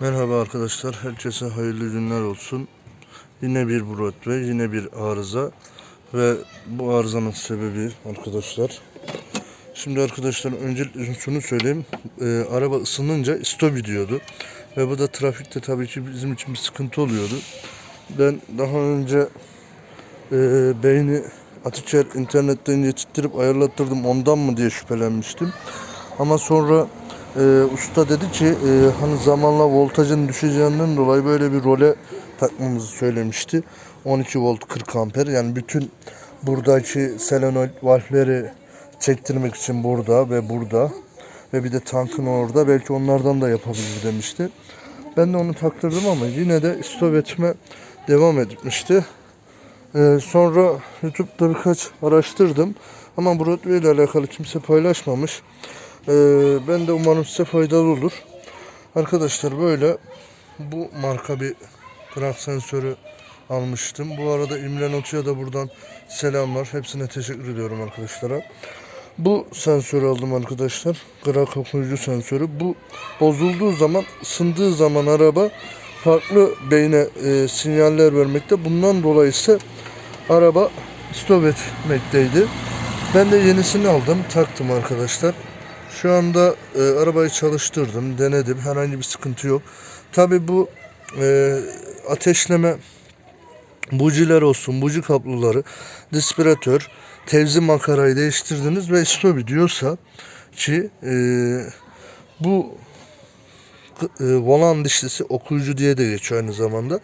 Merhaba arkadaşlar, herkese hayırlı günler olsun. Yine bir Broadway, yine bir arıza ve bu arızanın sebebi arkadaşlar. Şimdi arkadaşlar öncelikle şunu söyleyeyim, Ee, araba ısınınca stop gidiyordu ve bu da trafikte tabii ki bizim için bir sıkıntı oluyordu. Ben daha önce e, beyni Atiker internetten getirttirip ayarlattırdım ondan mı diye şüphelenmiştim. Ama sonra e, usta dedi ki e, hani zamanla voltajın düşeceğinden dolayı böyle bir role takmamızı söylemişti. 12 volt 40 amper yani bütün buradaki solenoid valfleri çektirmek için burada ve burada ve bir de tankın orada belki onlardan da yapabilir demişti. Ben de onu taktırdım ama yine de stop etme devam etmişti. Ee, sonra YouTube'da birkaç araştırdım ama Broadway ile alakalı kimse paylaşmamış. Ee, ben de umarım size faydalı olur. Arkadaşlar böyle bu marka bir krak sensörü almıştım. Bu arada İmren Otu'ya da buradan selamlar. Hepsine teşekkür ediyorum arkadaşlara. Bu sensörü aldım arkadaşlar. Krak okuyucu sensörü. Bu bozulduğu zaman, ısındığı zaman araba farklı beyne e, sinyaller vermekte. Bundan dolayı ise araba stop etmekteydi. Ben de yenisini aldım, taktım arkadaşlar. Şu anda e, arabayı çalıştırdım, denedim. Herhangi bir sıkıntı yok. Tabi bu e, ateşleme bujiler olsun, buji kabloları, dispiratör, tevzi makarayı değiştirdiniz ve stop diyorsa ki e, bu e, volan dişlisi okuyucu diye de geçiyor aynı zamanda.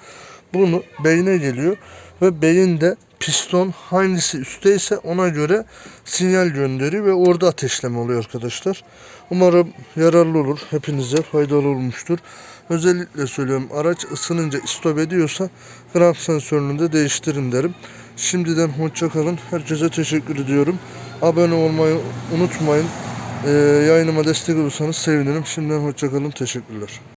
Bunu beyne geliyor ve beyinde piston hangisi üstteyse ona göre sinyal gönderiyor ve orada ateşleme oluyor arkadaşlar. Umarım yararlı olur. Hepinize faydalı olmuştur. Özellikle söylüyorum araç ısınınca stop ediyorsa kramp sensörünü de değiştirin derim. Şimdiden hoşça kalın. Herkese teşekkür ediyorum. Abone olmayı unutmayın. Ee, yayınıma destek olursanız sevinirim. Şimdiden hoşça kalın. Teşekkürler.